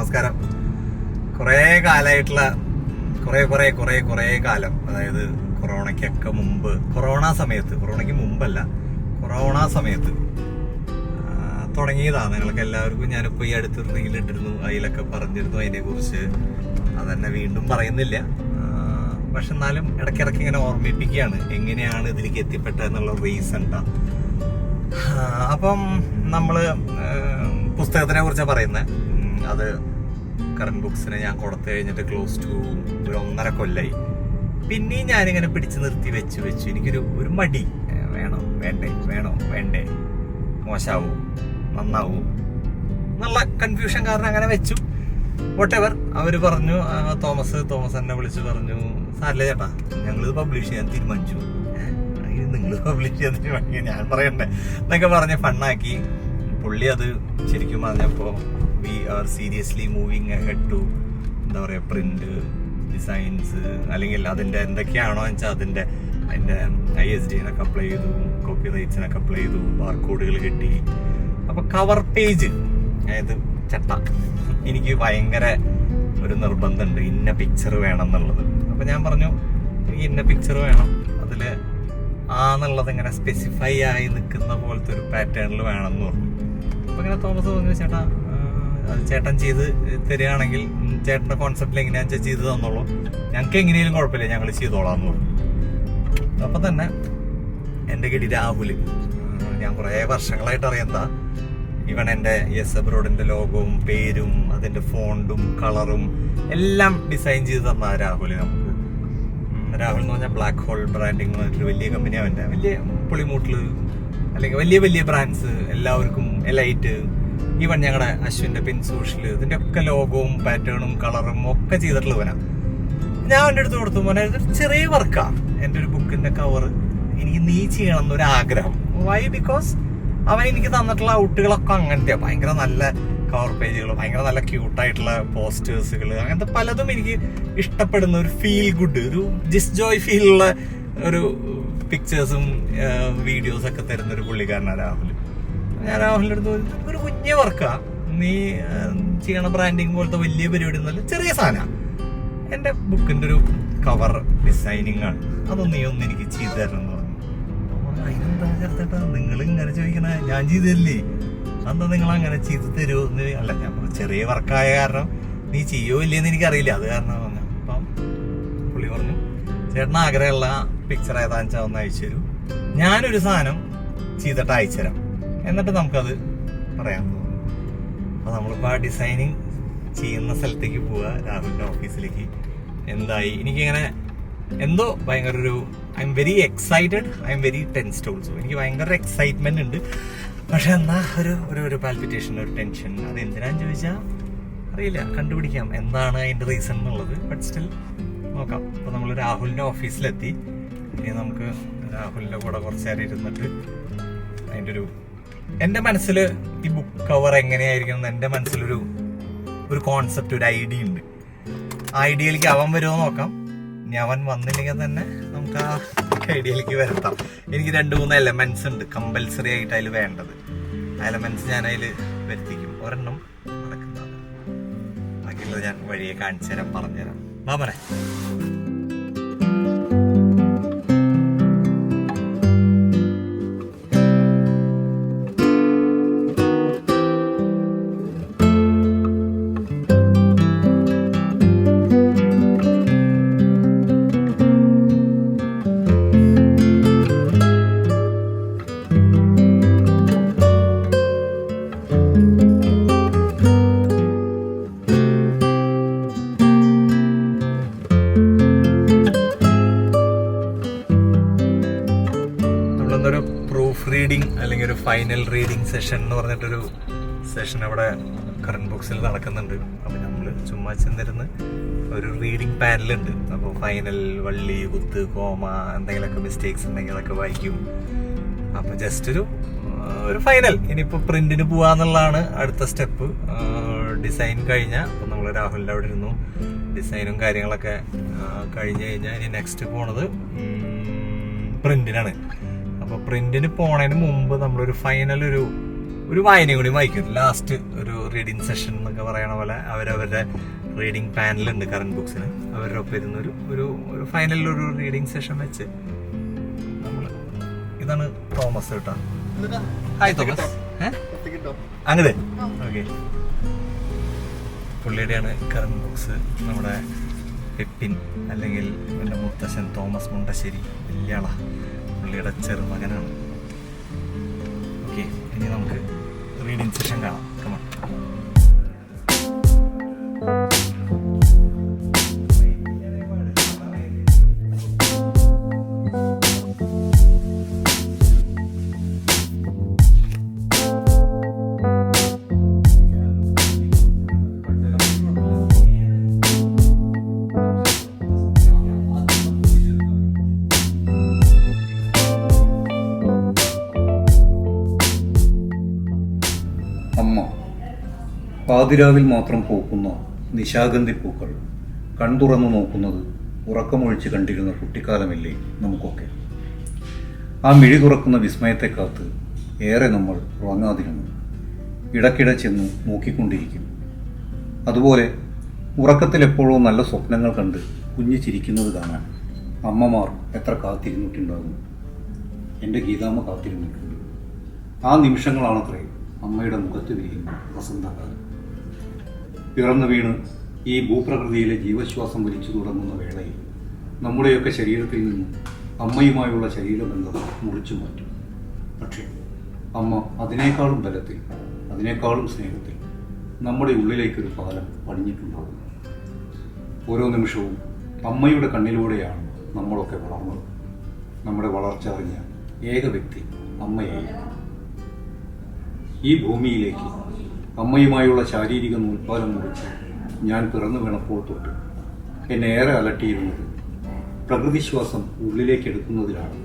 നമസ്കാരം. കുറേ കാലമായിട്ടുള്ള കുറേ കുറേ കുറേ കുറേ കാലം. അതായത് കൊറോണയ്ക്കൊക്കെ മുമ്പ് കൊറോണ സമയത്ത് കൊറോണയ്ക്ക് മുമ്പല്ല കൊറോണ സമയത്ത് തുടങ്ങിയതാണ് നിങ്ങൾക്ക് എല്ലാവർക്കും ഞാനിപ്പോൾ ഈ അടുത്ത് റീൽ ഇട്ടിരുന്നു. അതിലൊക്കെ പറഞ്ഞിരുന്നു അതിനെക്കുറിച്ച്. അതന്നെ വീണ്ടും പറയുന്നില്ല. പക്ഷെ എന്നാലും ഇടയ്ക്കിടയ്ക്ക് ഇങ്ങനെ ഓർമ്മിപ്പിക്കുകയാണ്. എങ്ങനെയാണ് ഇതിലേക്ക് എത്തിപ്പെട്ടത് എന്നുള്ള റീസൺ എന്താ അപ്പം നമ്മൾ പുസ്തകത്തിനെ കുറിച്ചാണ് പറയുന്നത് അത് കറണ്ട് ബുക്സിനെ ഞാൻ കൊടുത്തു കഴിഞ്ഞിട്ട് ക്ലോസ് ടു ഒരു ഒന്നര കൊല്ലായി. പിന്നെയും ഞാനിങ്ങനെ പിടിച്ചു നിർത്തി വെച്ച് വെച്ചു എനിക്കൊരു ഒരു മടി. വേണോ വേണ്ടേ വേണോ വേണ്ടേ. മോശാവോ? നന്നാവോ? നല്ല കൺഫ്യൂഷൻ കാരണം അങ്ങനെ വെച്ചു. വോട്ട് എവർ അവർ പറഞ്ഞു തോമസ് തോമസ് എന്നെ വിളിച്ച് പറഞ്ഞു സാറില്ല ചേട്ടാ ഞങ്ങളിത് പബ്ലിഷ് ചെയ്യാൻ തീരുമാനിച്ചു. നിങ്ങൾ പബ്ലിഷ് ചെയ്യാൻ തീരുമാനിക്കുക ഞാൻ പറയണ്ടേ? എന്നൊക്കെ പറഞ്ഞ് ഫണ്ണാക്കി പുള്ളി അത് ശരിക്കും പറഞ്ഞപ്പോൾ we are seriously moving head to എന്താ പറയുക പ്രിന്റ് ഡിസൈൻസ് അല്ലെങ്കിൽ അതിന്റെ എന്തൊക്കെയാണോ വെച്ചാൽ അതിന്റെ അതിന്റെ ഐ എസ് ഡിനൊക്കെ അപ്ലൈ ചെയ്തു കോപ്പി റൈറ്റ്സിനൊക്കെ അപ്ലൈ ചെയ്തു ബാർകോഡുകൾ കിട്ടി. അപ്പോൾ കവർ പേജ് അതായത് ചട്ട. എനിക്ക് ഭയങ്കര ഒരു നിർബന്ധമുണ്ട് ഇന്ന പിക്ചർ വേണം എന്നുള്ളത്. അപ്പം ഞാൻ പറഞ്ഞു എനിക്ക് ഇന്ന പിക്ചർ വേണം. അതിൽ ആ എന്നുള്ളത് ഇങ്ങനെ സ്പെസിഫൈ ആയി നിൽക്കുന്ന പോലത്തെ ഒരു പാറ്റേണിൽ വേണം എന്ന് പറഞ്ഞു. അപ്പം ഇങ്ങനെ തോമസ് പറഞ്ഞു ചേട്ടാ ചേട്ടൻ ചെയ്ത് തരികയാണെങ്കിൽ ചേട്ടന്റെ കോൺസെപ്റ്റിൽ എങ്ങനെയാണെന്ന് വെച്ചാൽ ചെയ്ത് തന്നോളൂ. ഞങ്ങൾക്ക് എങ്ങനെയും കുഴപ്പമില്ല ഞങ്ങൾ ചെയ്തോളാം എന്ന് അപ്പം തന്നെ എന്റെ കിടി രാഹുൽ ഞാൻ കുറേ വർഷങ്ങളായിട്ട് അറിയുന്ന ഇവൻ എന്റെ എസ് എബ്രോഡിന്റെ ലോഗവും പേരും അതിന്റെ ഫോണ്ടും കളറും എല്ലാം ഡിസൈൻ ചെയ്ത് തന്ന രാഹുൽ നമുക്ക്. രാഹുൽ എന്ന് പറഞ്ഞാൽ ബ്ലാക്ക് ഹോൾ ബ്രാൻഡിങ് പറഞ്ഞിട്ട് വലിയ കമ്പനിയാണ് അവന്റെ. വലിയ പുളിമൂട്ടിൽ അല്ലെങ്കിൽ വലിയ വലിയ ബ്രാൻഡ്സ് എല്ലാവർക്കും എലൈറ്റ് ഈവൻ ഞങ്ങളുടെ അശ്വിന്റെ പിൻസൂഷിൽ ഇതിന്റെ ഒക്കെ ലോഗവും പാറ്റേണും കളറും ഒക്കെ ചെയ്തിട്ടുള്ളവനാ ഞാൻ എന്റെ അടുത്ത് കൊടുത്തു മോനെ ഇതൊരു ചെറിയ വർക്കാ എന്റെ ഒരു ബുക്കിന്റെ കവർ എനിക്ക് നീ ചെയ്യണം എന്നൊരു ആഗ്രഹം. വൈ ബിക്കോസ് അവൻ എനിക്ക് തന്നിട്ടുള്ള ഔട്ടുകളൊക്കെ അങ്ങനത്തെ ഭയങ്കര നല്ല കവർ പേജുകൾ ഭയങ്കര നല്ല ക്യൂട്ടായിട്ടുള്ള പോസ്റ്റേഴ്സുകൾ അങ്ങനത്തെ പലതും എനിക്ക് ഇഷ്ടപ്പെടുന്ന ഒരു ഫീൽ ഗുഡ് ഒരു ജിസ് ജോയ് ഫീലുള്ള ഒരു പിക്ചേഴ്സും വീഡിയോസ് ഒക്കെ തരുന്ന ഒരു പുള്ളിക്കാരനാണ് രാഹുൽ. ഞാൻ രാഹുലിന്റെ അടുത്ത് ഒരു കുഞ്ഞു വർക്കാ. നീ ചെയ്യണ ബ്രാൻഡിങ് പോലത്തെ വലിയ പരിപാടി എന്നല്ല ചെറിയ സാധനമാണ് എന്റെ ബുക്കിന്റെ ഒരു കവർ ഡിസൈനിങ് ആണ്. അതൊന്ന് നീ ഒന്ന് എനിക്ക് ചെയ്തു തരണം എന്ന് പറഞ്ഞു. അതിനെന്താ ചേർത്തേട്ടാ? നിങ്ങൾ ഇങ്ങനെ ചോദിക്കണ. ഞാൻ ചെയ്തു അന്ന് നിങ്ങൾ അങ്ങനെ ചെയ്തു തരുമോ എന്ന്? അല്ല ഞാൻ ചെറിയ വർക്കായ കാരണം നീ ചെയ്യോ ഇല്ലേന്ന് എനിക്കറിയില്ല. അത് കാരണം പറഞ്ഞു അപ്പം പുള്ളി പറഞ്ഞു ചേട്ടന് ആഗ്രഹമുള്ള പിക്ചർ ഏതാണെന്ന് വെച്ചാൽ ഒന്ന് അയച്ചു തരൂ. ഞാനൊരു സാധനം ചെയ്തിട്ട് അയച്ചു തരാം. എന്നിട്ട് നമുക്കത് പറയാൻ തോന്നും അപ്പൊ നമ്മളിപ്പോ ആ ഡിസൈനിങ് ചെയ്യുന്ന സ്ഥലത്തേക്ക് പോവുക രാഹുലിന്റെ ഓഫീസിലേക്ക് എന്തായി? എനിക്കിങ്ങനെ എന്തോ ഭയങ്കര ഒരു I'm very excited I'm very tensed also എനിക്ക് ഭയങ്കര എക്സൈറ്റ്മെന്റ് ഉണ്ട്. പക്ഷെ എന്നാ ഒരു ഒരു ഒരു പാൽപിറ്റേഷൻ ഒരു ടെൻഷൻ അത് എന്തിനാന്ന് ചോദിച്ചാൽ അറിയില്ല. കണ്ടുപിടിക്കാം. എന്താണ് അതിന്റെ റീസൺ എന്നുള്ളത്. ബട്ട് സ്റ്റിൽ നോക്കാം. അപ്പോൾ നമ്മൾ രാഹുലിന്റെ ഓഫീസിലെത്തി ഇനി നമുക്ക് രാഹുലിന്റെ കൂടെ കുറച്ച് നേരം ഇരുന്നിട്ട് അതിന്റെ ഒരു എന്റെ മനസ്സിൽ ഈ ബുക്ക് കവർ എങ്ങനെയായിരിക്കണം എന്ന് മനസ്സിലൊരു ഒരു കോൺസെപ്റ്റ് ഒരു ഐഡിയ ഉണ്ട്. ആ ഐഡിയയിലേക്ക് അവൻ വരുമോ നോക്കാം. ഇനി അവൻ വന്നില്ലെങ്കിൽ തന്നെ നമുക്ക് ആ ഐഡിയയിലേക്ക് വരുത്താം. എനിക്ക് രണ്ട് മൂന്ന് എലമെന്റ്സ് ഉണ്ട് കമ്പൽസറി ആയിട്ട് അതിൽ വേണ്ടത്. ആ എലമെന്റ്സ് ഞാൻ അതിൽ വരുത്തിക്കും. ഒരെണ്ണം നടക്കുന്നതാണ് ബാക്കിയുള്ളത് ഞാൻ വഴിയെ കാണിച്ചു തരാം പറഞ്ഞുതരാം. മാമനെ ഫൈനൽ റീഡിങ് സെഷൻ എന്ന് പറഞ്ഞിട്ടൊരു സെഷൻ അവിടെ കറണ്ട് ബോക്സിൽ നടക്കുന്നുണ്ട്. അപ്പോൾ നമ്മൾ ചുമ്മാ ചെന്നിരുന്ന് ഒരു റീഡിങ് പാനലുണ്ട് അപ്പോൾ ഫൈനൽ വള്ളി കുത്ത് കോമ എന്തെങ്കിലുമൊക്കെ മിസ്റ്റേക്സ് ഉണ്ടെങ്കിൽ അതൊക്കെ വായിക്കും. അപ്പോൾ ജസ്റ്റ് ഒരു ഒരു ഫൈനൽ ഇനിയിപ്പോ പ്രിന്റിന് പോവാന്നുള്ളതാണ് അടുത്ത സ്റ്റെപ്പ് ഡിസൈൻ കഴിഞ്ഞാൽ അപ്പോൾ നമ്മൾ രാഹുലിന്റെ അവിടെ ഇരുന്നു. ഡിസൈനും കാര്യങ്ങളൊക്കെ കഴിഞ്ഞ് കഴിഞ്ഞാൽ ഇനി നെക്സ്റ്റ് പോണത് പ്രിന്റിനാണ് അപ്പൊ പ്രിന്റിന് പോണതിന് മുമ്പ് നമ്മളൊരു ഫൈനൽ ഒരു ഒരു വായനയും കൂടി വായിക്കും. ലാസ്റ്റ് ഒരു റീഡിങ് സെഷൻ എന്നൊക്കെ പറയണ പോലെ അവരവരുടെ റീഡിങ് പാനലുണ്ട് കറണ്ട് ബുക്സിന് അവരുടെ ഒപ്പം ഇരുന്ന് ഒരു ഒരു ഒരു ഫൈനലിൽ ഒരു റീഡിങ് സെഷൻ വെച്ച് നമ്മൾ ഇതാണ് തോമസ് കേട്ടോ ഹായ് തോമസ്. അങ്ങനെ ഓക്കെ പുള്ളിയുടെയാണ് കറണ്ട് ബുക്സ് നമ്മുടെ പെപ്പിൻ അല്ലെങ്കിൽ എന്റെ മുത്തശ്ശൻ തോമസ് മുണ്ടശ്ശേരി വലിയ ആളാ പുള്ളിയുടെ ചെറുമകനാണ്. ഓക്കെ ഇനി നമുക്ക് റീഡിങ് സെഷൻ കാണാം. കമാ പാതിരാവിൽ മാത്രം പൂക്കുന്ന നിശാഗന്ധി പൂക്കൾ കൺതുറന്നു നോക്കുന്നത് ഉറക്കമൊഴിച്ച് കണ്ടിരുന്ന കുട്ടിക്കാലമില്ലേ നമുക്കൊക്കെ. ആ മിഴി തുറക്കുന്ന വിസ്മയത്തെ കാത്ത് ഏറെ നമ്മൾ ഉറങ്ങാതിരുന്നു. ഇടയ്ക്കിടെ ചെന്ന് നോക്കിക്കൊണ്ടിരിക്കും. അതുപോലെ ഉറക്കത്തിൽ എപ്പോഴോ നല്ല സ്വപ്നങ്ങൾ കണ്ട് കുഞ്ഞു ചിരിക്കുന്നത് കാണാൻ അമ്മമാർ എത്ര കാത്തിരുന്നിട്ടുണ്ടാകും. എന്റെ ഗീതാമ്മ കാത്തിരുന്നിട്ടുണ്ട്. ആ നിമിഷങ്ങളാണത്രേ അമ്മയുടെ മുഖത്ത് വിരിയുന്ന വസന്തകാലം പിറന്നു വീണ് ഈ ഭൂപ്രകൃതിയിലെ ജീവശ്വാസം വലിച്ചു തുടങ്ങുന്ന വേളയിൽ നമ്മുടെയൊക്കെ ശരീരത്തിൽ നിന്നും അമ്മയുമായുള്ള ശരീരബന്ധം മുറിച്ചു മാറ്റും. പക്ഷേ അമ്മ അതിനേക്കാളും ബലത്തിൽ അതിനേക്കാളും സ്നേഹത്തിൽ നമ്മുടെ ഉള്ളിലേക്കൊരു പാലം പണിഞ്ഞിട്ടുണ്ടാകും ഓരോ നിമിഷവും അമ്മയുടെ കണ്ണിലൂടെയാണ് നമ്മളൊക്കെ വളർന്നത്. നമ്മുടെ വളർച്ച അറിഞ്ഞ ഏക വ്യക്തി അമ്മയെ ഈ ഭൂമിയിലേക്ക് അമ്മയുമായുള്ള ശാരീരിക നൂൽപ്പാലം മുറിച്ച് ഞാൻ പിറന്നു വീണപ്പോൾ തൊട്ട് എന്നെ ഏറെ അലട്ടിയിരുന്നത് പ്രകൃതിശ്വാസം ഉള്ളിലേക്ക് എടുക്കുന്നതിലാണ്.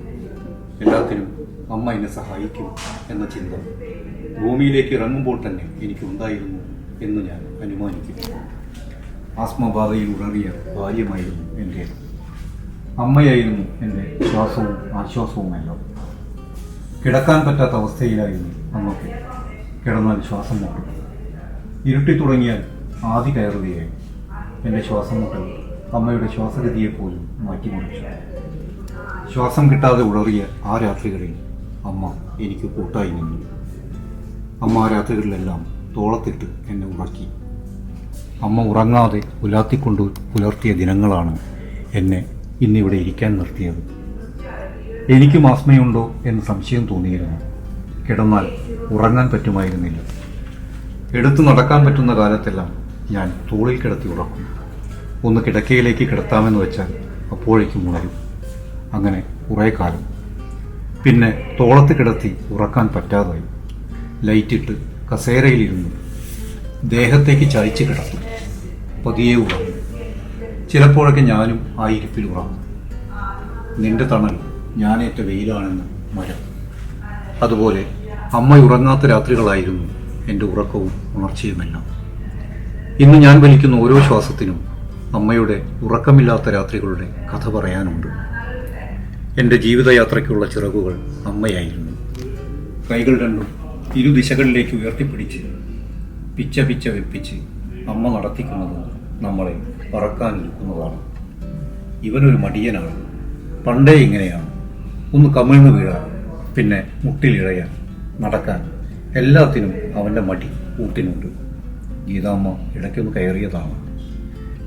എല്ലാത്തിനും അമ്മ എന്നെ സഹായിക്കും എന്ന ചിന്ത ഭൂമിയിലേക്ക് ഇറങ്ങുമ്പോൾ തന്നെ എനിക്ക് ഉണ്ടായിരുന്നു എന്ന് ഞാൻ അനുമാനിക്കുന്നു. ആസ്മബാധയിൽ ഉണറിയ ബാല്യമായിരുന്നു എന്റെ. അമ്മയായിരുന്നു എന്റെ ശ്വാസവും ആശ്വാസവുമെല്ലാം. കിടക്കാൻ പറ്റാത്ത അവസ്ഥയിലായിരുന്നു അന്നൊക്കെ കിടന്നാൽ ശ്വാസം മുട്ടും ഇരുട്ടി തുടങ്ങിയാൽ ആദി കയറുകയായി എന്റെ ശ്വാസം മുട്ടൽ അമ്മയുടെ ശ്വാസഗതിയെപ്പോലും മാറ്റിമറിച്ചു ശ്വാസം കിട്ടാതെ ഉളറിയ ആ രാത്രികളിൽ അമ്മ എനിക്ക് കൂട്ടായി നിന്നു. അമ്മ ആ രാത്രികളിലെല്ലാം തോളത്തിട്ട് എന്നെ ഉറക്കി. അമ്മ ഉറങ്ങാതെ ഉലാത്തിക്കൊണ്ട് പുലർത്തിയ ദിനങ്ങളാണ് എന്നെ ഇന്നിവിടെ ഇരിക്കാൻ നിർത്തിയത്. എനിക്കും ആസ്മയുണ്ടോ എന്ന് സംശയം തോന്നിയിരുന്നു. കിടന്നാൽ ഉറങ്ങാൻ പറ്റുമായിരുന്നില്ല. എടുത്തു നടക്കാൻ പറ്റുന്ന കാലത്തെല്ലാം ഞാൻ തോളിൽ കിടത്തി ഉറക്കും. ഒന്ന് കിടക്കയിലേക്ക് കിടത്താമെന്ന് വെച്ചാൽ അപ്പോഴേക്കും ഉണരും. അങ്ങനെ കുറേ കാലം. പിന്നെ തോളത്ത് കിടത്തി ഉറക്കാൻ പറ്റാതായി. ലൈറ്റിട്ട് കസേരയിലിരുന്നു. ദേഹത്തേക്ക് ചതിച്ച് കിടക്കും. പതിയെ ഉറങ്ങും. ചിലപ്പോഴൊക്കെ ഞാനും ആ ഇരിപ്പിൽ ഉറങ്ങും. നിന്റെ തണൽ ഞാനേറ്റ വെയിലാണെന്ന് മരം. അതുപോലെ അമ്മ ഉറങ്ങാത്ത രാത്രികളായിരുന്നു. എന്റെ ഉറക്കവും ഉണർച്ചയുമെല്ലാം. ഇന്ന് ഞാൻ വലിക്കുന്ന ഓരോ ശ്വാസത്തിനും അമ്മയുടെ ഉറക്കമില്ലാത്ത രാത്രികളുടെ കഥ പറയാനുണ്ട്. എന്റെ ജീവിതയാത്രയ്ക്കുള്ള ചിറകുകൾ അമ്മയായിരുന്നു. കൈകൾ രണ്ടും ഇരു ദിശകളിലേക്ക് ഉയർത്തിപ്പിടിച്ച് പിച്ച പിച്ച വെപ്പിച്ച് അമ്മ നടത്തിക്കുന്നത് നമ്മളെ പറക്കാനിരിക്കുന്നതാണ് ഇവനൊരു മടിയനാണ്. പണ്ടേ ഇങ്ങനെയാണ്. ഒന്ന് കമിഴ്ന്നു വീഴാൻ പിന്നെ മുട്ടിലിഴയാൻ നടക്കാൻ. എല്ലാത്തിനും അവന്റെ മടി കൂട്ടിനുണ്ട് ഗീതാമ്മ ഇടയ്ക്കൊന്ന് കയറിയതാണ്.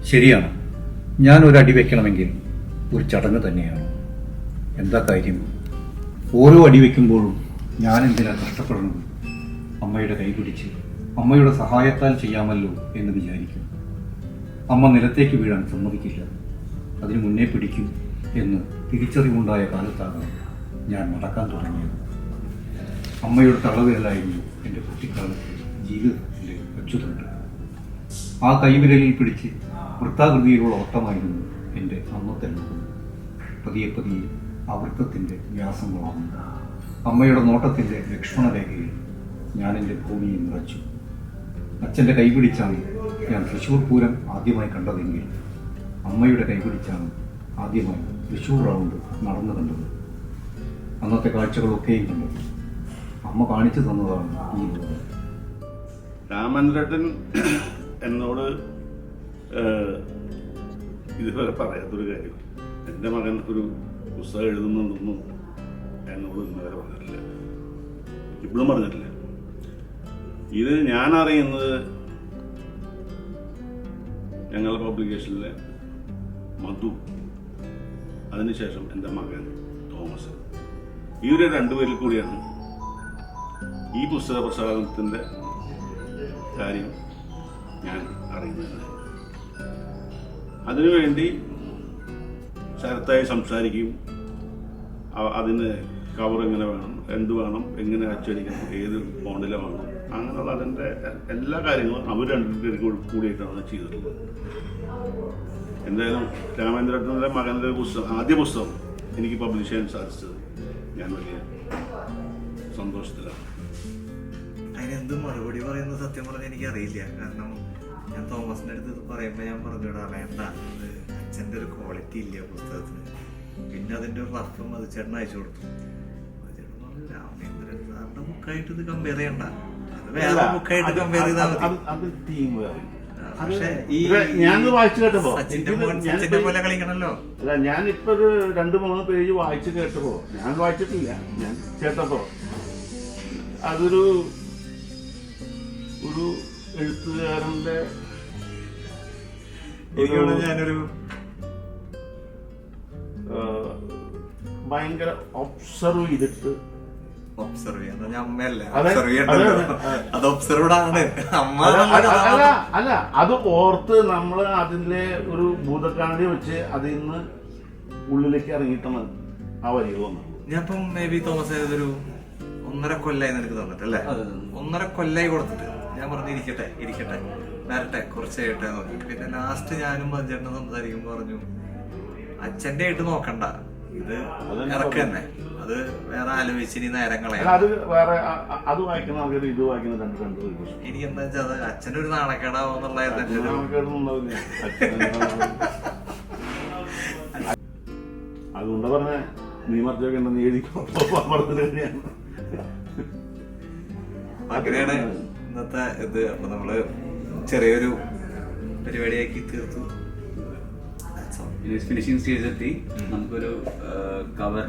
ശരിയാണ് ഞാൻ ഒരു അടി വെക്കണമെങ്കിൽ ഒരു ചടങ്ങ് തന്നെയാണ്. എന്താ കാര്യം? ഓരോ അടി വയ്ക്കുമ്പോഴും ഞാൻ എന്തിനാ കഷ്ടപ്പെടുന്നത് അമ്മയുടെ കൈ പിടിച്ച് അമ്മയുടെ സഹായത്താൽ ചെയ്യാമല്ലോ എന്ന് വിചാരിക്കും. അമ്മ നിലത്തേക്ക് വീഴാൻ സമ്മതിക്കില്ല. അതിന് മുന്നേ പിടിക്കും എന്ന് തിരിച്ചറിവുണ്ടായ കാലത്താണ് ഞാൻ നടക്കാൻ തുടങ്ങിയത്. അമ്മയുടെ തളവിരലായിരുന്നു എന്റെ കുട്ടിക്കാലത്ത് ജീവിതത്തിന്റെ അച്ചുതണ്ട്. ആ കൈവിരലിൽ പിടിച്ച് വൃത്താകൃതിയിലുള്ള ഓട്ടമായിരുന്നു എന്റെ അന്നത്തെ ലോകം പതിയെ പതിയെ ആ വൃത്തത്തിന്റെ വ്യാസം വളർന്നു അമ്മയുടെ നോട്ടത്തിന്റെ ലക്ഷ്മണരേഖയിൽ ഞാൻ എന്റെ ഭൂമിയെ നിറച്ചു. അച്ഛന്റെ കൈപിടിച്ചാണ് ഞാൻ തൃശ്ശൂർ പൂരം ആദ്യമായി കണ്ടതെങ്കിൽ അമ്മയുടെ കൈപിടിച്ചാണ് ആദ്യമായി തൃശ്ശൂർ റൗണ്ട് നടന്നു കണ്ടത്. അന്നത്തെ കാഴ്ചകളൊക്കെയും കണ്ടത്. അമ്മ കാണിച്ചു തന്നതാണ് ഈ. രാമചന്ദ്രൻ എന്നോട് ഇതുവരെ പറയാത്തൊരു കാര്യം. എന്റെ മകൻ ഒരു പുസ്തകം എഴുതുന്നുണ്ടെന്നും എന്നോട് ഇന്നുവരെ പറഞ്ഞിട്ടില്ല. ഇപ്പോഴും പറഞ്ഞിട്ടില്ല. ഇത് ഞാൻ അറിയുന്നത് ഞങ്ങളുടെ പബ്ലിക്കേഷനിലെ മധു അതിനുശേഷം എന്റെ മകൻ തോമസ്. ഈ ഒരു രണ്ടുപേരിൽ കൂടിയാണ് ഈ പുസ്തക പ്രസാദനത്തിന്റെ കാര്യം ഞാൻ അറിയുന്നത്. അതിനുവേണ്ടി ശരത്തായി സംസാരിക്കും. അതിന് കവർ എങ്ങനെ വേണം എന്ത് വേണം എങ്ങനെ അച്ചടിക്കണം ഏത് ഫോണ്ടിലെ വേണം അങ്ങനെയുള്ള അതിന്റെ എല്ലാ കാര്യങ്ങളും അവർ രണ്ടുപേർ കൂടിയിട്ടാണ് ചെയ്തിട്ടുള്ളത്. എന്തായാലും രാമേന്ദ്രത്തിന്റെ മകന്റെ പുസ്തകം ആദ്യ പുസ്തകം എനിക്ക് പബ്ലിഷ് ചെയ്യാൻ സാധിച്ചത് ഞാൻ വലിയ സന്തോഷത്തിലാണ്. അതിനെന്ത് മറുപടി പറയുന്ന സത്യം പറഞ്ഞാൽ എനിക്ക് അറിയില്ല കാരണം ഞാൻ തോമസിന്റെ അടുത്ത് ഇത് പറയുമ്പോ ഞാൻ പറഞ്ഞു വേണ്ട അച്ഛന്റെ അച്ഛന്റെ ഒരു ക്വാളിറ്റി ഇല്ല പുസ്തകത്തിന്. പിന്നെ അതിന്റെ ഒരു റഫും അത് ചേട്ടൻ അയച്ചു കൊടുത്തു. രാമേന്ദ്രൻ സാറിന്റെ ബുക്കായിട്ട് ഇത് കമ്പയർ ചെയ്യണ്ട. അത് വേറെ ബുക്കായിട്ട് കമ്പയർ ചെയ്താൽ മതി. ഈ വായിച്ചു കേട്ടപ്പോ അല്ല ഞാനിപ്പോ ഒരു രണ്ട് മൂന്ന് പേജ് വായിച്ചു കേട്ടപ്പോ ഞാൻ വായിച്ചിട്ടില്ല ഞാൻ കേട്ടപ്പോ. അതൊരു ഒരു എഴുത്തുകാരന്റെ എനിക്കാണ് ഞാനൊരു ഭയങ്കര ഒബ്സർവ് ചെയ്തിട്ട് ഒബ്സർവ് ചെയ്യാൻ ഞാൻ അമ്മയല്ല? അതെ, ഒബ്സർവ് ചെയ്യണ്ടല്ലോ അതെ, അതെ. അത്. ഒബ്സർവ്ഡ് ആണ്. അമ്മ അല്ല, അല്ല, അത് ഓർത്ത് നമ്മൾ അതിന്റെ ഒരു ഭൂതക്കാണി വെച്ച് അതിൽ നിന്ന് ഉള്ളിലേക്ക് ഇറങ്ങിയിട്ടാണ് ആ വരിക വന്നത്. ഞാൻ ഇപ്പം മേ ബി തോമസ് ഏതൊരു ഒന്നര കൊല്ലായി നിനക്ക് തോന്നിട്ടല്ലേ ഒന്നര കൊല്ലായി കൊടുത്തിട്ട്. ഞാൻ പറഞ്ഞു ഇരിക്കട്ടെ ഇരിക്കട്ടെ. വരട്ടെ കുറച്ച് കഴിയട്ടെ നോക്കി. പിന്നെ ലാസ്റ്റ് ഞാനും പഞ്ചേട്ടനും സംസാരിക്കുമ്പോൾ പറഞ്ഞു അച്ഛന്റെ ആയിട്ട് നോക്കണ്ട. ഇത് ഇറക്ക് തന്നെ. അത് വേറെ ആലോചിച്ച് ഇനി നേരം അല്ല കളയാം അത് വേറെ അ- അ- അത് വായിക്കുന്ന ആൾക്കാർ ഇത് വായിക്കുന്ന രണ്ട് രണ്ട് ഒരു എനിക്ക് എന്താ വെച്ചാൽ അത് അച്ഛന്റെ ഒരു നാണക്കേടാവും എന്നുള്ളതായിരുന്നു എന്റെ ഒരു നമുക്കൊന്നുണ്ടാവില്ല അതുകൊണ്ട് പറഞ്ഞ നീ മറിച്ചൊക്കെ ഉണ്ടെന്ന് എഴുതി പറഞ്ഞത് തന്നെയാണ്. അങ്ങനെയാണ് ഇന്നത്തെ ഇത് അപ്പൊ നമ്മൾ ചെറിയൊരു പരിപാടിയാക്കി തീർത്തു ഫിനിഷിങ്. ഫിനിഷിംഗ് സ്റ്റേജ് എത്തി നമുക്കൊരു കവർ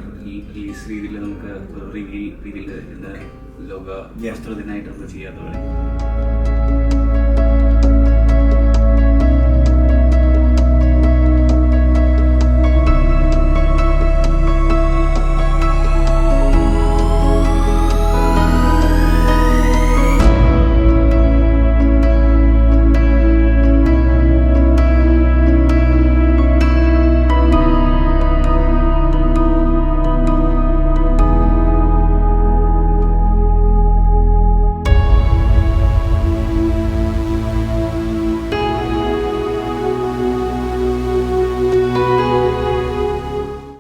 റിലീസ് രീതിയിൽ നമുക്ക് റിവീൽ രീതിയിൽ ഇന്ന് ലോക. വസ്ത്രദിനായിട്ട് നമുക്ക് ചെയ്യാത്തത്